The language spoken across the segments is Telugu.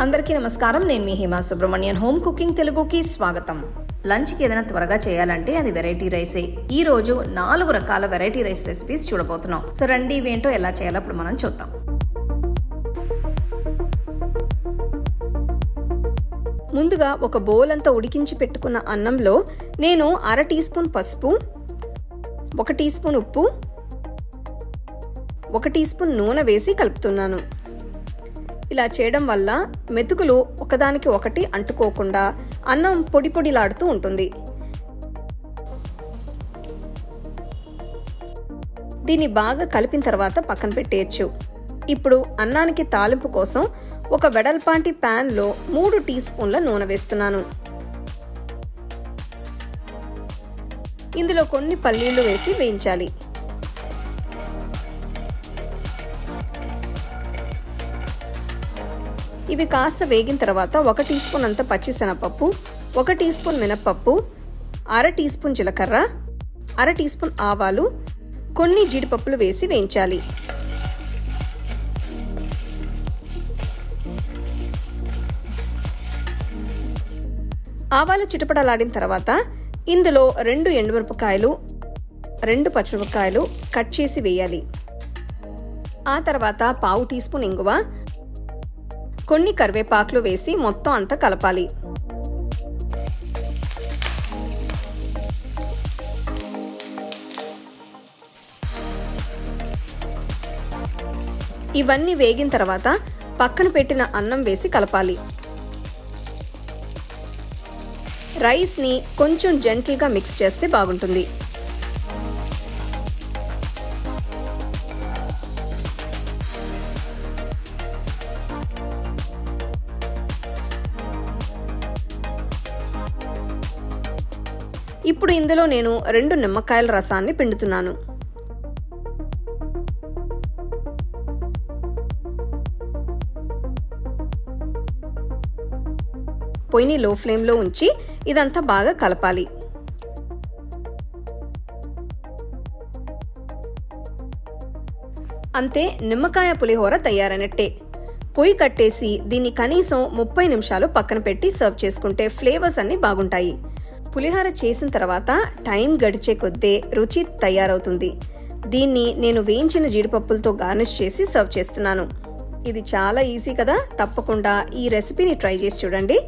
అందరికీ నమస్కారం. నేను మీ హిమా సుబ్రహ్మణ్యన్. హోమ్ కుకింగ్ తెలుగుకి స్వాగతం. లంచ్కి ఏదైనా త్వరగా చేయాలంటే అది వెరైటీ రైసే. ఈ రోజు నాలుగు రకాల వెరైటీ రైస్ రెసిపీస్ చూడబోతున్నాం. సో రండి ఇవేంటో ఎలా చేయాలో ఇప్పుడు మనం చూద్దాం. ముందుగా ఒక బౌల్ అంతా ఉడికించి పెట్టుకున్న అన్నంలో నేను అర టీ స్పూన్ పసుపు ఒక టీ స్పూన్ ఉప్పు ఒక టీ స్పూన్ నూనె వేసి కలుపుతున్నాను. ఇలా చేయడం వల్ల మెతుకులు ఒకదానికి ఒకటి అంటుకోకుండా అన్నం పొడి పొడిలాడుతూ ఉంటుంది. దీన్ని బాగా కలిపిన తర్వాత పక్కన పెట్టేయచ్చు. ఇప్పుడు అన్నానికి తాలింపు కోసం ఒక వెడల్పాంటి ప్యాన్లో మూడు టీ స్పూన్ల నూనె వేస్తున్నాను. ఇందులో కొన్ని పల్లీలు వేసి వేయించాలి. ఇవి కాస్త వేగిన తర్వాత ఒక టీ స్పూన్ అంత పచ్చిశనగపప్పు ఒక టీ స్పూన్ మినప్పప్పు అర టీ స్పూన్ జీలకర్ర అర టీ స్పూన్ ఆవాలు కొన్ని జీడిపప్పులు వేసి వేయించాలి. ఆవాలు చిటపటలాడిన తర్వాత ఇందులో రెండు ఎండుమిరపకాయలు రెండు పచ్చిమిరపకాయలు కట్ చేసి వేయాలి. ఆ తర్వాత పావు టీ స్పూన్ ఇంగువ కొన్ని కరివేపాకులు వేసి మొత్తం అంతా కలపాలి. ఇవన్నీ వేగిన తర్వాత పక్కన పెట్టిన అన్నం వేసి కలపాలి. రైస్ని కొంచెం జెంటిల్గా మిక్స్ చేస్తే బాగుంటుంది. ఇప్పుడు ఇందులో నేను రెండు నిమ్మకాయల రసాన్ని పిండుతున్నాను. పొయ్యిని లో ఫ్లేమ్లో ఉంచి ఇదంతా బాగా కలపాలి. అంతే నిమ్మకాయ పులిహోర తయారైనట్టే. పొయ్యి కట్టేసి దీన్ని కనీసం ముప్పై నిమిషాలు పక్కన పెట్టి సర్వ్ చేసుకుంటే ఫ్లేవర్స్ అన్ని బాగుంటాయి. పులిహోర చేసిన తర్వాత టైం గడిచే కొద్దే రుచి తయారవుతుంది. దీన్ని నేను వేయించిన జీడిపప్పులతో గార్నిష్ చేసి సర్వ్ చేస్తున్నాను. ఇది చాలా ఈజీ కదా? తప్పకుండా ఈ రెసిపీని ట్రై చేసి చూడండి.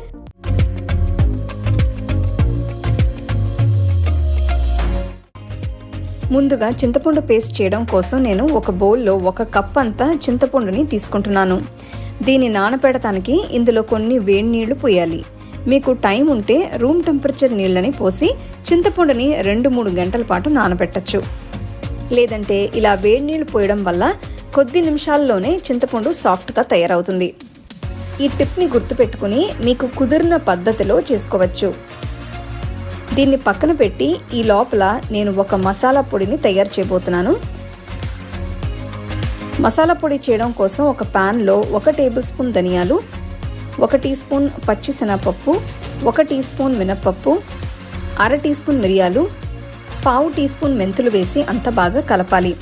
ముందుగా చింతపండు పేస్ట్ చేయడం కోసం నేను ఒక బౌల్లో ఒక కప్ అంతా చింతపండుని తీసుకుంటున్నాను. దీన్ని నానపెడటానికి ఇందులో కొన్ని వేడి నీళ్ళు పోయాలి. మీకు టైం ఉంటే రూమ్ టెంపరేచర్ నీళ్ళని పోసి చింతపండుని రెండు మూడు గంటల పాటు నానబెట్టచ్చు. లేదంటే ఇలా వేడి నీళ్ళు పోయడం వల్ల కొద్ది నిమిషాల్లోనే చింతపండు సాఫ్ట్గా తయారవుతుంది. ఈ టిప్ని గుర్తుపెట్టుకుని మీకు కుదిరిన పద్ధతిలో చేసుకోవచ్చు. దీన్ని పక్కన పెట్టి ఈ లోపల నేను ఒక మసాలా పొడిని తయారు చేయబోతున్నాను. మసాలా పొడి చేయడం కోసం ఒక ప్యాన్లో ఒక టేబుల్ స్పూన్ ధనియాలు ఒక టీ స్పూన్ పచ్చి శనగపప్పు ఒక టీ స్పూన్ మినప్పప్పు అర టీ స్పూన్ మిరియాలు పావు టీ స్పూన్ మెంతులు వేసి అంత బాగా కలపాలి.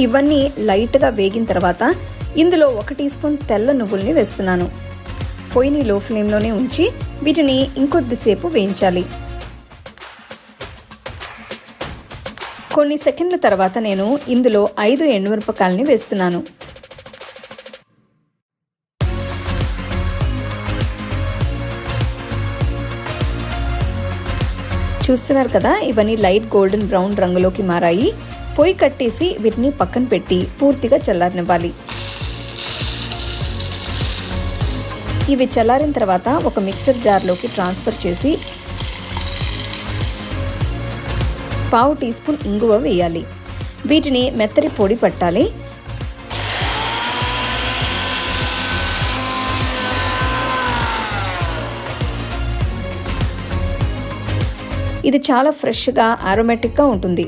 ఇవన్నీ లైట్గా వేగిన తర్వాత ఇందులో ఒక టీ స్పూన్ తెల్ల నువ్వుల్ని వేస్తున్నాను. పొయ్యిని లో ఫ్లేమ్లోనే ఉంచి వీటిని ఇంకొద్దిసేపు వేయించాలి. కొన్ని సెకండ్ల తర్వాత నేను ఇందులో ఐదు ఎండుమిరపకాయలని వేస్తున్నాను. చూస్తున్నారు కదా ఇవన్నీ లైట్ గోల్డెన్ బ్రౌన్ రంగులోకి మారాయి. పొయ్యి కట్టేసి వీటిని పక్కన పెట్టి పూర్తిగా చల్లారనివ్వాలి. ఇవి చల్లారిన తర్వాత ఒక మిక్సర్ జార్లోకి ట్రాన్స్ఫర్ చేసి పావు టీ స్పూన్ ఇంగువ వేయాలి. వీటిని మెత్తరి పొడి పట్టాలి. ఇది చాలా ఫ్రెష్గా ఆరోమేటిక్గా ఉంటుంది.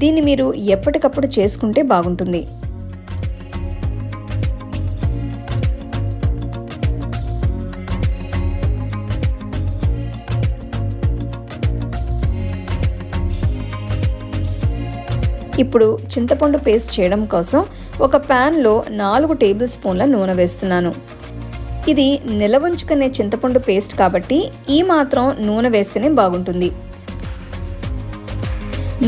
దీన్ని మీరు ఎప్పటికప్పుడు చేసుకుంటే బాగుంటుంది. ఇప్పుడు చింతపండు పేస్ట్ చేయడం కోసం ఒక ప్యాన్లో నాలుగు టేబుల్ స్పూన్ల నూనె వేస్తున్నాను. ఇది నిలవంచుకునే చింతపండు పేస్ట్ కాబట్టి ఈ మాత్రం నూనె వేస్తేనే బాగుంటుంది.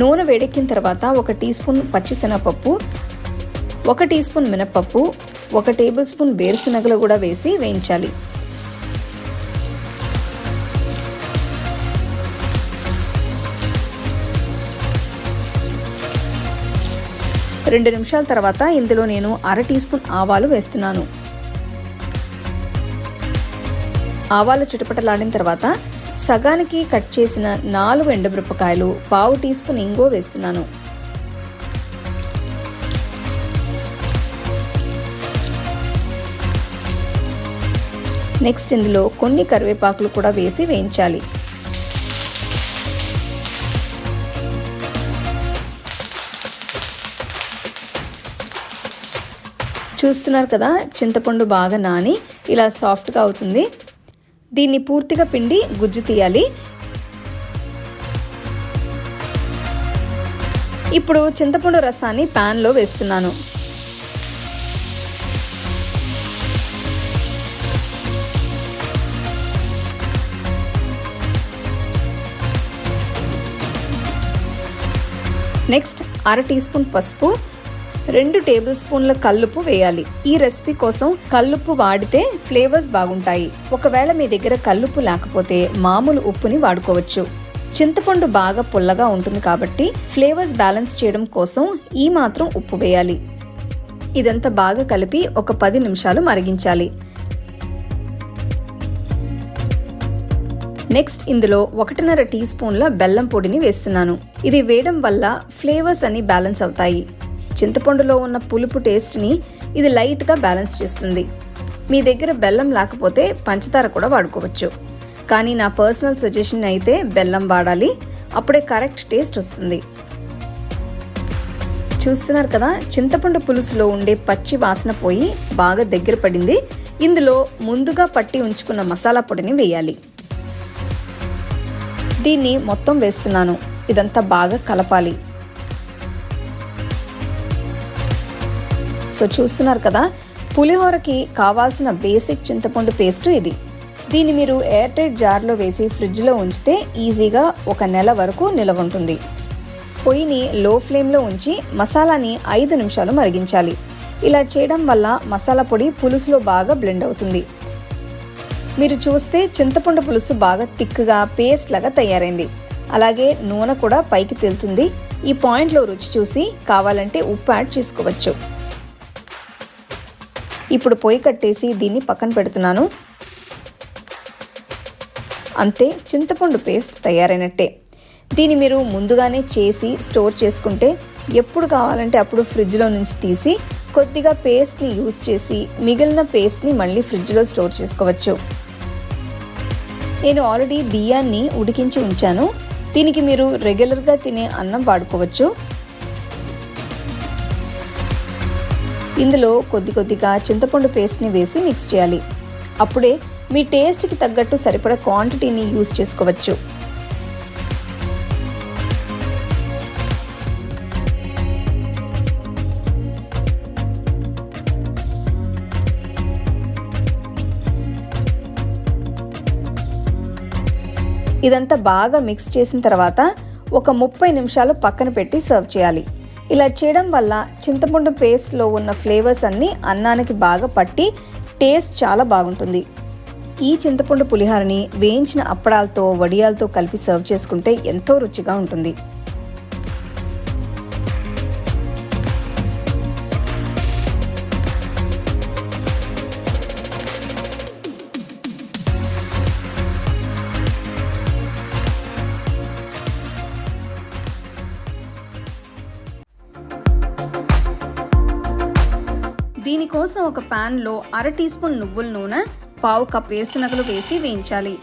నూనె వేడెక్కిన తర్వాత ఒక టీ స్పూన్ పచ్చిశనగపప్పు ఒక టీ స్పూన్ మినపప్పు ఒక టేబుల్ స్పూన్ వేరుశనగలు కూడా వేసి వేయించాలి. రెండు నిమిషాల తర్వాత ఇందులో నేను అర టీ స్పూన్ ఆవాలు వేస్తున్నాను. ఆవాలు చిటపటలాడిన తర్వాత సగానికి కట్ చేసిన నాలుగు ఎండమిరపకాయలు పావు టీ స్పూన్ ఇంగో వేస్తున్నాను. నెక్స్ట్ ఇందులో కొన్ని కరివేపాకులు కూడా వేసి వేయించాలి. చూస్తున్నారు కదా చింతపండు బాగా నాని ఇలా సాఫ్ట్గా అవుతుంది. దీన్ని పూర్తిగా పిండి గుజ్జు తీయాలి. ఇప్పుడు చింతపండు రసాన్ని ప్యాన్లో వేస్తున్నాను. నెక్స్ట్ అర టీ స్పూన్ పసుపు రెండు టేబుల్ స్పూన్ల కల్లుపు వేయాలి. ఈ రెసిపీ కోసం కల్లుప్పు వాడితే ఫ్లేవర్స్ బాగుంటాయి. ఒకవేళ మీ దగ్గర కల్లుప్పు లేకపోతే మామూలు ఉప్పుని వాడుకోవచ్చు. చింతపండు బాగా పుల్లగా ఉంటుంది కాబట్టి ఫ్లేవర్స్ బ్యాలెన్స్ చేయడం కోసం ఈ మాత్రం ఉప్పు వేయాలి. ఇదంతా బాగా కలిపి ఒక పది నిమిషాలు మరిగించాలి. నెక్స్ట్ ఇందులో ఒకటిన్నర టీ స్పూన్ల బెల్లం పొడిని వేస్తున్నాను. ఇది వేయడం వల్ల ఫ్లేవర్స్ అన్ని బ్యాలెన్స్ అవుతాయి. చింతపండులో ఉన్న పులుపు టేస్ట్ని ఇది లైట్గా బ్యాలెన్స్ చేస్తుంది. మీ దగ్గర బెల్లం లేకపోతే పంచదార కూడా వాడుకోవచ్చు. కానీ నా పర్సనల్ సజెషన్ అయితే బెల్లం వాడాలి. అప్పుడే కరెక్ట్ టేస్ట్ వస్తుంది. చూస్తున్నారు కదా చింతపండు పులుసులో ఉండే పచ్చి వాసన పోయి బాగా దగ్గర పడింది. ఇందులో ముందుగా పట్టి ఉంచుకున్న మసాలా పొడిని వేయాలి. దీన్ని మొత్తం వేస్తున్నాను. ఇదంతా బాగా కలపాలి. సో చూస్తున్నారు కదా పులిహోరకి కావాల్సిన బేసిక్ చింతపండు పేస్ట్ ఇది. దీన్ని మీరు ఎయిర్ టైట్ జార్లో వేసి ఫ్రిడ్జ్లో ఉంచితే ఈజీగా ఒక నెల వరకు నిలవ ఉంటుంది. పొయ్యిని లో ఫ్లేమ్లో ఉంచి మసాలాని ఐదు నిమిషాలు మరిగించాలి. ఇలా చేయడం వల్ల మసాలా పొడి పులుసులో బాగా బ్లెండ్ అవుతుంది. మీరు చూస్తే చింతపండు పులుసు బాగా తిక్కుగా పేస్ట్ లాగా తయారైంది. అలాగే నూనె కూడా పైకి తేలుతుంది. ఈ పాయింట్లో రుచి చూసి కావాలంటే ఉప్పు యాడ్ చేసుకోవచ్చు. ఇప్పుడు పొయ్యి కట్టేసి దీన్ని పక్కన పెడుతున్నాను. అంతే చింతపండు పేస్ట్ తయారైనట్టే. దీన్ని మీరు ముందుగానే చేసి స్టోర్ చేసుకుంటే ఎప్పుడు కావాలంటే అప్పుడు ఫ్రిడ్జ్లో నుంచి తీసి కొద్దిగా పేస్ట్ని యూజ్ చేసి మిగిలిన పేస్ట్ని మళ్ళీ ఫ్రిడ్జ్లో స్టోర్ చేసుకోవచ్చు. నేను ఆల్రెడీ బియ్యాన్ని ఉడికించి ఉంచాను. దీనికి మీరు రెగ్యులర్గా తినే అన్నం వాడుకోవచ్చు. ఇందులో కొద్ది కొద్దిగా చింతపండు పేస్ట్ని వేసి మిక్స్ చేయాలి. అప్పుడే మీ టేస్ట్కి తగ్గట్టు సరిపడ క్వాంటిటీని యూస్ చేసుకోవచ్చు. ఇదంతా బాగా మిక్స్ చేసిన తర్వాత ఒక ముప్పై నిమిషాలు పక్కన పెట్టి సర్వ్ చేయాలి. ఇలా చేయడం వల్ల చింతపండు పేస్ట్లో ఉన్న ఫ్లేవర్స్ అన్నీ అన్నానికి బాగా పట్టి టేస్ట్ చాలా బాగుంటుంది. ఈ చింతపండు పులిహోరని వేయించిన అప్పడాలతో వడియాలతో కలిపి సర్వ్ చేసుకుంటే ఎంతో రుచిగా ఉంటుంది. ఒక ప్యాన్లో అర టీ స్పూన్ నువ్వుల నూనె పావు కప్ వేరుశనగలు వేసి వేయించాలి.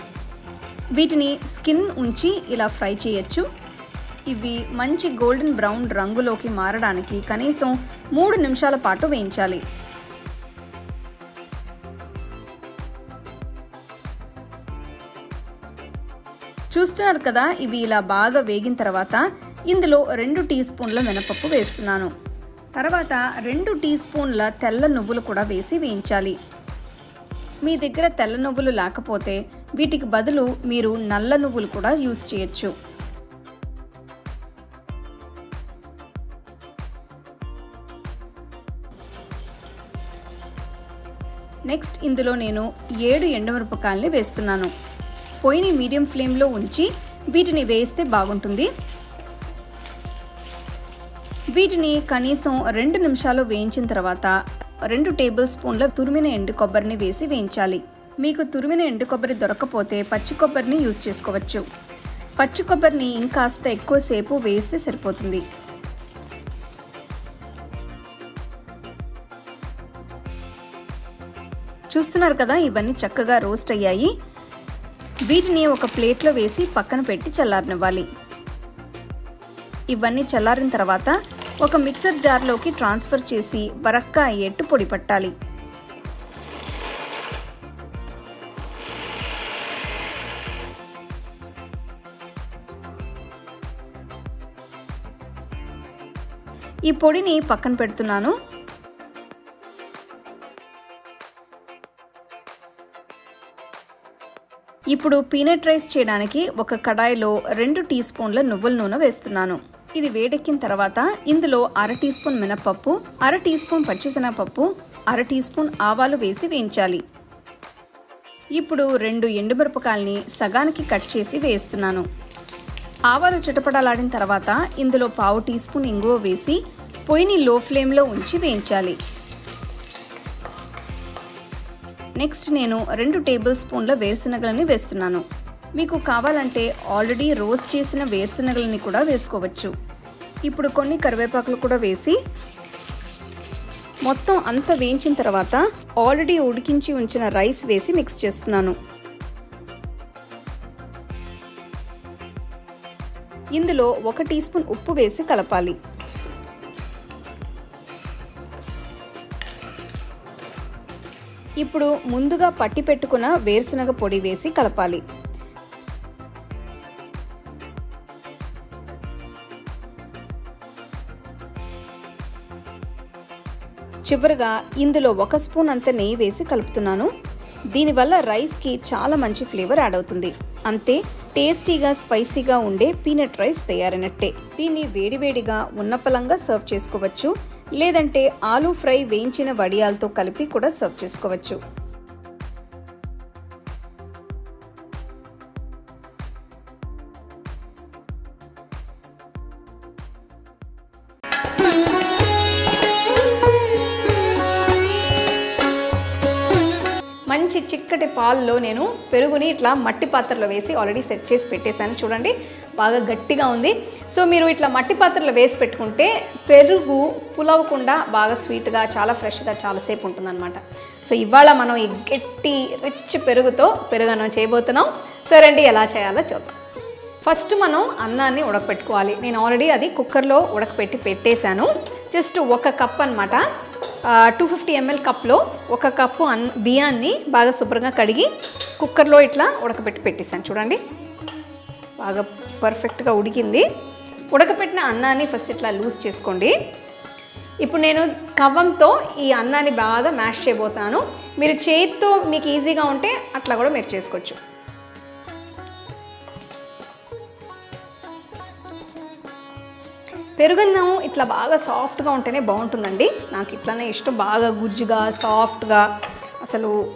వీటిని స్కిన్ ఉంచి ఇలా ఫ్రై చేయొచ్చు. ఇవి మంచి గోల్డెన్ బ్రౌన్ రంగులోకి మారడానికి కనీసం మూడు నిమిషాల పాటు వేయించాలి. చూస్తున్నారు కదా ఇవి ఇలా బాగా వేగిన తర్వాత ఇందులో రెండు టీ స్పూన్ల మినపప్పు వేస్తున్నాను. తర్వాత రెండు టీ స్పూన్ల తెల్ల నువ్వులు కూడా వేసి వేయించాలి. మీ దగ్గర తెల్ల నువ్వులు లేకపోతే వీటికి బదులు మీరు నల్ల నువ్వులు కూడా యూస్ చేయొచ్చు. నెక్స్ట్ ఇందులో నేను ఏడు ఎండుమిరపకాయలని వేస్తున్నాను. పొయ్యిని మీడియం ఫ్లేమ్లో ఉంచి వీటిని వేస్తే బాగుంటుంది. వీటిని కనీసం రెండు నిమిషాలు వేయించిన తర్వాత రెండు టేబుల్ స్పూన్ల తురిమిన ఎండు కొబ్బరిని వేసి వేయించాలి. మీకు తురిమిన ఎండు కొబ్బరి దొరకకపోతే పచ్చి కొబ్బరిని యూజ్ చేసుకోవచ్చు. పచ్చి కొబ్బరిని ఇంకాస్త ఎక్కువసేపు వేస్తే సరిపోతుంది. చూస్తున్నారు కదా ఇవన్నీ చక్కగా రోస్ట్ అయ్యాయి. వీటిని ఒక ప్లేట్లో వేసి పక్కన పెట్టి చల్లారనివ్వాలి. ఇవన్నీ చల్లారిన తర్వాత ఒక మిక్సర్ జార్లోకి ట్రాన్స్ఫర్ చేసి బరక్కా అయ్యేట్టు పొడి పట్టాలి. ఈ పొడిని పక్కన పెడుతున్నాను. ఇప్పుడు పీనట్ రైస్ చేయడానికి ఒక కడాయిలో రెండు టీ స్పూన్ల నువ్వుల నూనె వేస్తున్నాను. ఇది వేడెక్కిన తర్వాత ఇందులో అర టీ స్పూన్ మినపప్పు అర టీ స్పూన్ పచ్చిశనగపప్పు అర టీ స్పూన్ ఆవాలు వేసి వేయించాలి. ఇప్పుడు రెండు ఎండుమిరపకాయల్ని సగానికి కట్ చేసి వేస్తున్నాను. ఆవాలు చిటపటలాడిన తర్వాత ఇందులో పావు టీ స్పూన్ ఇంగువ వేసి పొయ్యిని లో ఫ్లేమ్లో ఉంచి వేయించాలి. నెక్స్ట్ నేను రెండు టేబుల్ స్పూన్ల వేరుశనగలని వేస్తున్నాను. మీకు కావాలంటే ఆల్రెడీ రోస్ట్ చేసిన వేరుశనగలని కూడా వేసుకోవచ్చు. ఇప్పుడు కొన్ని కరివేపాకులు కూడా వేసి మొత్తం అంత వేయించిన తర్వాత ఆల్రెడీ ఉడికించి ఉంచిన రైస్ వేసి మిక్స్ చేస్తున్నాను. ఇందులో ఒక టీ స్పూన్ ఉప్పు వేసి కలపాలి. ఇప్పుడు ముందుగా పట్టి పెట్టుకున్న వేరుశనగ పొడి వేసి కలపాలి. చివరిగా ఇందులో ఒక స్పూన్ అంత నెయ్యి వేసి కలుపుతున్నాను. దీనివల్ల రైస్కి చాలా మంచి ఫ్లేవర్ యాడ్ అవుతుంది. అంతే టేస్టీగా స్పైసీగా ఉండే పీనట్ రైస్ తయారైనట్టే. దీన్ని వేడివేడిగా ఉన్నపలంగా సర్వ్ చేసుకోవచ్చు. లేదంటే ఆలూ ఫ్రై వేయించిన వడియాలతో కలిపి కూడా సర్వ్ చేసుకోవచ్చు. మంచి చిక్కటి పాల్లో నేను పెరుగుని ఇట్లా మట్టి పాత్రలో వేసి ఆల్రెడీ సెట్ చేసి పెట్టేశాను. చూడండి బాగా గట్టిగా ఉంది. సో మీరు ఇట్లా మట్టి పాత్రలో వేసి పెట్టుకుంటే పెరుగు పులవకుండా బాగా స్వీట్గా చాలా ఫ్రెష్గా చాలాసేపు ఉంటుందన్నమాట. సో ఇవాళ మనం ఈ గట్టి రిచ్ పెరుగుతో పెరుగు చేయబోతున్నాం. సో రండి ఎలా చేయాలో చూద్దాం. ఫస్ట్ మనం అన్నాన్ని ఉడకపెట్టుకోవాలి. నేను ఆల్రెడీ అది కుక్కర్లో ఉడకపెట్టి పెట్టేశాను. జస్ట్ ఒక కప్ అనమాట టూ ఫిఫ్టీ ఎంఎల్ కప్లో ఒక కప్పు అన్ బియ్యాన్ని బాగా శుభ్రంగా కడిగి కుక్కర్లో ఇట్లా ఉడకబెట్టి పెట్టేశాను. చూడండి. బాగా పర్ఫెక్ట్గా ఉడికింది. ఉడకపెట్టిన అన్నాన్ని ఫస్ట్ ఇట్లా లూజ్ చేసుకోండి. ఇప్పుడు నేను కవ్వంతో ఈ అన్నాన్ని బాగా మ్యాష్ చేయబోతాను. మీరు చేతితో మీకు ఈజీగా ఉంటే అట్లా కూడా మీరు చేసుకోవచ్చు. పెరుగన్నం ఇట్లా బాగా సాఫ్ట్గా ఉంటేనే బాగుంటుందండి. నాకు ఇట్లానే ఇష్టం. బాగా గుజ్జుగా సాఫ్ట్గా అసలు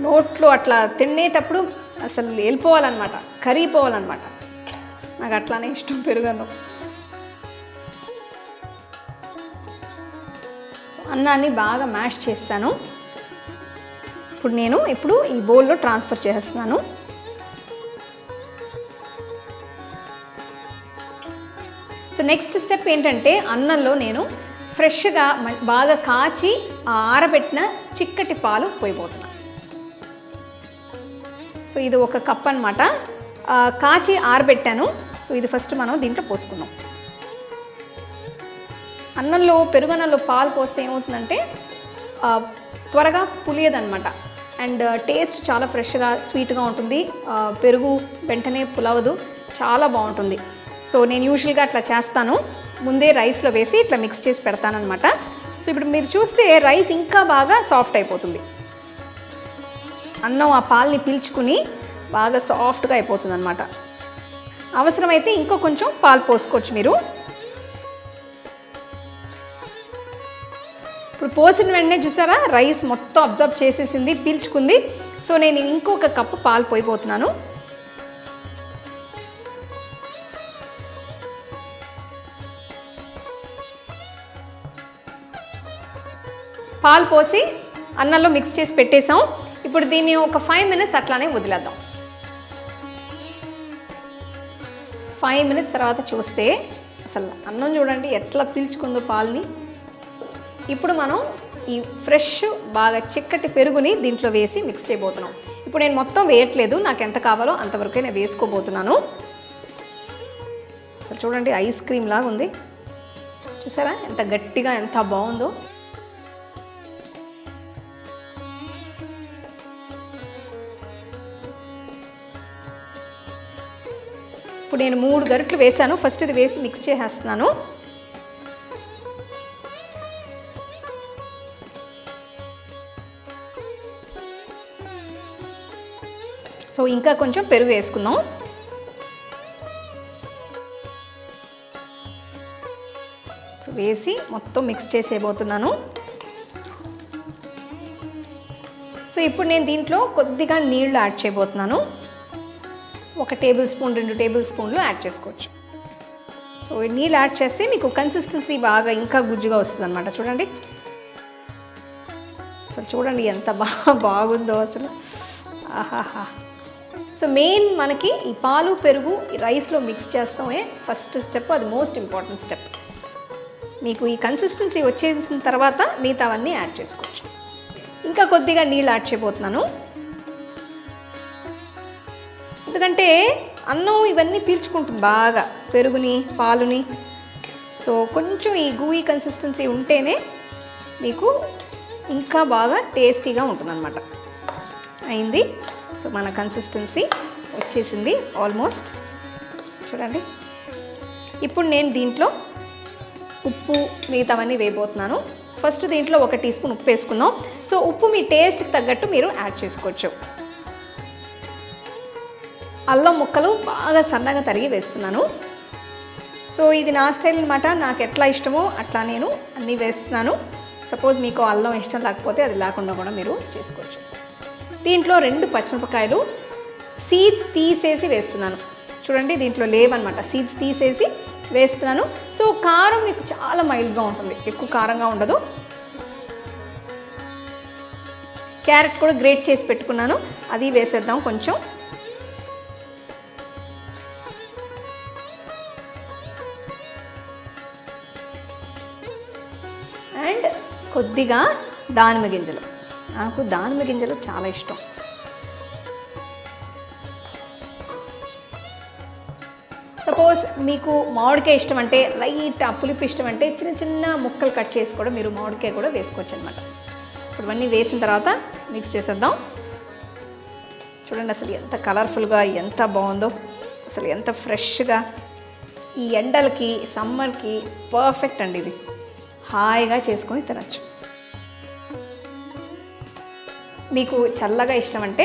నోట్లో అట్లా తినేటప్పుడు అసలు వెళ్ళిపోవాలన్నమాట కరిగిపోవాలన్నమాట. నాకు అట్లానే ఇష్టం పెరుగన్నం. సో అన్నాన్ని బాగా మ్యాష్ చేస్తాను. ఇప్పుడు నేను ఇప్పుడు ఈ బౌల్లో ట్రాన్స్ఫర్ చేస్తున్నాను సో నెక్స్ట్ స్టెప్ ఏంటంటే అన్నంలో నేను ఫ్రెష్గా బాగా కాచి ఆరబెట్టిన చిక్కటి పాలు పోయిపోతున్నాను సో ఇది ఒక కప్ అనమాట కాచి ఆరబెట్టాను. సో ఇది ఫస్ట్ మనం దీంట్లో పోసుకుందాం. అన్నంలో పెరుగన్నంలో పాలు పోస్తే ఏమవుతుందంటే త్వరగా పులియదనమాట అండ్ టేస్ట్ చాలా ఫ్రెష్గా స్వీట్గా ఉంటుంది. పెరుగు వెంటనే పులవదు. చాలా బాగుంటుంది. సో నేను యూజువల్గా అట్లా చేస్తాను. ముందే రైస్లో వేసి ఇట్లా మిక్స్ చేసి పెడతానమాట సో ఇప్పుడు మీరు చూస్తే రైస్ ఇంకా బాగా సాఫ్ట్ అయిపోతుంది. అన్నం ఆ పాలని పీల్చుకుని బాగా సాఫ్ట్గా అయిపోతుంది అనమాట అవసరమైతే ఇంకో కొంచెం పాలు పోసుకోవచ్చు మీరు. ఇప్పుడు పోసిన వెంటనే చూసారా? రైస్ మొత్తం అబ్జర్వ్ చేసేసింది పీల్చుకుంది. సో నేను ఇంకొక కప్పు పాలు పోయిపోతున్నాను పాలు పోసి అన్నంలో మిక్స్ చేసి పెట్టేసాం ఇప్పుడు దీన్ని ఒక ఫైవ్ మినిట్స్ అట్లానే వదిలేద్దాం. ఫైవ్ మినిట్స్ తర్వాత చూస్తే అసలు అన్నం చూడండి ఎట్లా పీల్చుకుందో పాలని. ఇప్పుడు మనం ఈ ఫ్రెష్ బాగా చిక్కటి పెరుగుని దీంట్లో వేసి మిక్స్ చేయబోతున్నాం. ఇప్పుడు నేను మొత్తం వేయట్లేదు నాకు ఎంత కావాలో అంతవరకే నేను వేసుకోబోతున్నాను. అసలు చూడండి ఐస్ క్రీమ్ లాగా ఉంది చూసారా? ఎంత గట్టిగా ఎంత బాగుందో. ఇప్పుడు నేను మూడు గరిట్లు వేసాను ఫస్ట్ ఇది వేసి మిక్స్ చేసేస్తున్నాను. సో ఇంకా కొంచెం పెరుగు వేసుకుందాం. వేసి మొత్తం మిక్స్ చేసేయబోతున్నాను. సో ఇప్పుడు నేను దీంట్లో కొద్దిగా నీళ్ళు యాడ్ చేయబోతున్నాను. ఒక టేబుల్ స్పూన్ రెండు టేబుల్ స్పూన్లు యాడ్ చేసుకోవచ్చు. సో నీళ్ళు యాడ్ చేస్తే మీకు కన్సిస్టెన్సీ బాగా ఇంకా గుజ్జుగా వస్తుంది అనమాట చూడండి. అసలు చూడండి ఎంత బాగా బాగుందో అసలు. ఆహాహా. సో మెయిన్ మనకి ఈ పాలు పెరుగు ఈ రైస్లో మిక్స్ చేస్తామే ఫస్ట్ స్టెప్ అది మోస్ట్ ఇంపార్టెంట్ స్టెప్. మీకు ఈ కన్సిస్టెన్సీ వచ్చేసిన తర్వాత మిగతావన్నీ యాడ్ చేసుకోవచ్చు. ఇంకా కొద్దిగా నీళ్ళు యాడ్ చేయబోతున్నాను. ఎందుకంటే అన్నం ఇవన్నీ పీల్చుకుంటుంది బాగా. పెరుగుని పాలుని. సో కొంచెం ఈ గూయి కన్సిస్టెన్సీ ఉంటేనే మీకు ఇంకా బాగా టేస్టీగా ఉంటుందన్నమాట. అయింది. సో మన కన్సిస్టెన్సీ వచ్చేసింది ఆల్మోస్ట్ చూడండి. ఇప్పుడు నేను దీంట్లో ఉప్పు మిగతావన్నీ వేయబోతున్నాను. ఫస్ట్ దీంట్లో ఒక టీ స్పూన్ ఉప్పు వేసుకుందాం. సో ఉప్పు మీ టేస్ట్కి తగ్గట్టు మీరు యాడ్ చేసుకోవచ్చు. అల్లం ముక్కలు బాగా సన్నగా తరిగి వేస్తున్నాను. సో ఇది నా స్టైల్ అనమాట నాకు ఎట్లా ఇష్టమో అట్లా నేను అన్నీ వేస్తున్నాను. సపోజ్ మీకు అల్లం ఇష్టం లేకపోతే అది లేకుండా కూడా మీరు చేసుకోవచ్చు. దీంట్లో రెండు పచ్చిమిరపకాయలు సీడ్స్ తీసేసి వేస్తున్నాను. చూడండి దీంట్లో లేవన్నమాట. సీడ్స్ తీసేసి వేస్తున్నాను. సో కారం మీకు చాలా మైల్డ్గా ఉంటుంది. ఎక్కువ కారంగా ఉండదు. క్యారెట్ కూడా గ్రేట్ చేసి పెట్టుకున్నాను. అది వేసేద్దాం కొంచెం. కొద్దిగా దానిమ్మ గింజలు. నాకు దానిమ్మ గింజలు చాలా ఇష్టం. సపోజ్ మీకు మామిడికాయ ఇష్టం అంటే లైట్ ఆ పులుపు ఇష్టం అంటే చిన్న చిన్న ముక్కలు కట్ చేసి కూడా మీరు మామిడికాయ కూడా వేసుకోవచ్చు అనమాట ఇప్పుడు ఇవన్నీ వేసిన తర్వాత మిక్స్ చేసేద్దాం. చూడండి అసలు ఎంత కలర్ఫుల్గా ఎంత బాగుందో అసలు ఎంత ఫ్రెష్గా. ఈ ఎండలకి సమ్మర్కి పర్ఫెక్ట్ అండి ఇది. హాయిగా చేసుకొని తినచ్చు. మీకు చల్లగా ఇష్టం అంటే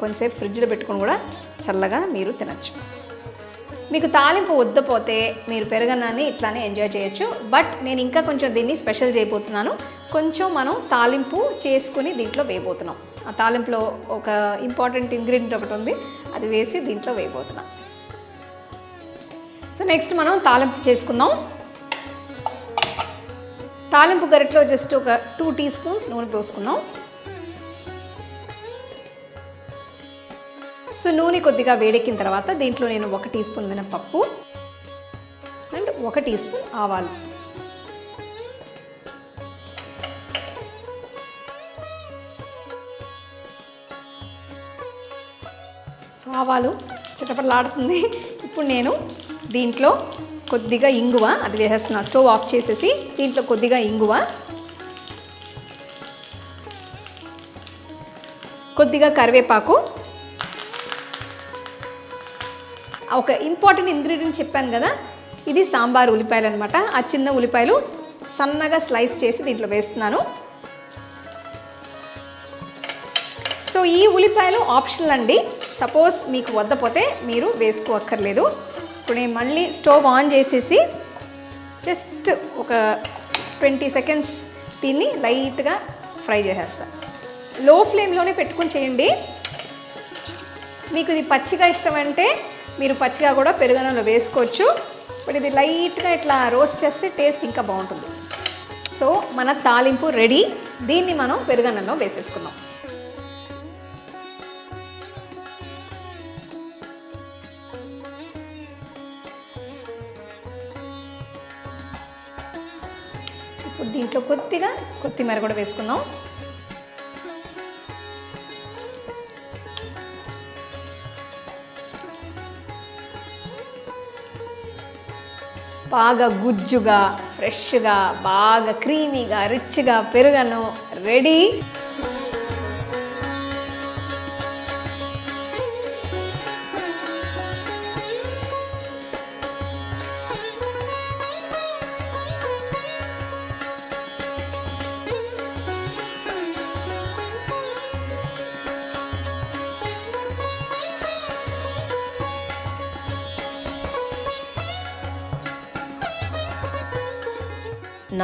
కొంచెంసేపు ఫ్రిడ్జ్లో పెట్టుకొని కూడా చల్లగా మీరు తినచ్చు. మీకు తాలింపు వద్దపోతే మీరు పెరగన్నాన్ని ఇట్లానే ఎంజాయ్ చేయొచ్చు. బట్ నేను ఇంకా కొంచెం దీన్ని స్పెషల్ చేయబోతున్నాను. కొంచెం మనం తాలింపు చేసుకుని దీంట్లో వేయబోతున్నాం. ఆ తాలింపులో ఒక ఇంపార్టెంట్ ఇంగ్రీడియంట్ ఒకటి ఉంది. అది వేసి దీంట్లో వేయబోతున్నాం. సో నెక్స్ట్ మనం తాలింపు చేసుకుందాం. తాలింపు గరిటలో జస్ట్ ఒక టూ టీ స్పూన్స్ నూనె పోసుకుందాం. సో నూనె కొద్దిగా వేడెక్కిన తర్వాత దీంట్లో నేను ఒక టీ స్పూన్ మినపప్పు అండ్ ఒక టీ స్పూన్ ఆవాలు. సో ఆవాలు చిటపట్లాడుతుంది. ఇప్పుడు నేను దీంట్లో కొద్దిగా ఇంగువ అది వేసేస్తున్నా. స్టవ్ ఆఫ్ చేసేసి దీంట్లో కొద్దిగా ఇంగువ. కొద్దిగా కరివేపాకు. ఒక ఇంపార్టెంట్ ఇంగ్రీడియంట్ చెప్పాను కదా ఇది సాంబార్ ఉల్లిపాయలు అనమాట ఆ చిన్న ఉల్లిపాయలు సన్నగా స్లైస్ చేసి దీంట్లో వేస్తున్నాను. సో ఈ ఉల్లిపాయలు ఆప్షనల్ అండి. సపోజ్ మీకు వద్దపోతే మీరు వేసుకోక్కర్లేదు. ఇప్పుడు నేను మళ్ళీ స్టవ్ ఆన్ చేసేసి జస్ట్ ఒక ట్వంటీ సెకండ్స్ దీన్ని లైట్గా ఫ్రై చేసేస్తాను లో ఫ్లేమ్లోనే పెట్టుకుని చేయండి. మీకు ఇది పచ్చిగా ఇష్టం అంటే మీరు పచ్చిగా కూడా పెరుగన్నంలో వేసుకోవచ్చు. బట్ ఇది లైట్గా ఇట్లా రోస్ట్ చేస్తే టేస్ట్ ఇంకా బాగుంటుంది. సో మన తాలింపు రెడీ. దీన్ని మనం పెరుగన్నంలో వేసేసుకుందాం. ఇప్పుడు దీంట్లో కొద్దిగా కొత్తిమీర కూడా వేసుకుందాం. బాగా గుజ్జుగా ఫ్రెష్గా బాగా క్రీమీగా రిచ్గా పెరుగను రెడీ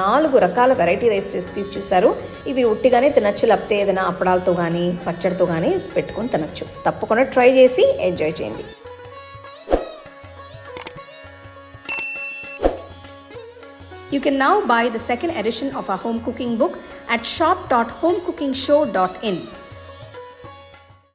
నాలుగు రకాల వెరైటీ రైస్ రెసిపీస్ చూశారు. ఇవి ఉట్టిగానే తినచ్చు లేకపోతే ఏదైనా అప్పడాలతో కానీ పచ్చడితో కానీ పెట్టుకొని తినచ్చు. తప్పకుండా ట్రై చేసి ఎంజాయ్ చేయండి. You can now buy the second edition of our home cooking book at shop.homecookingshow.in.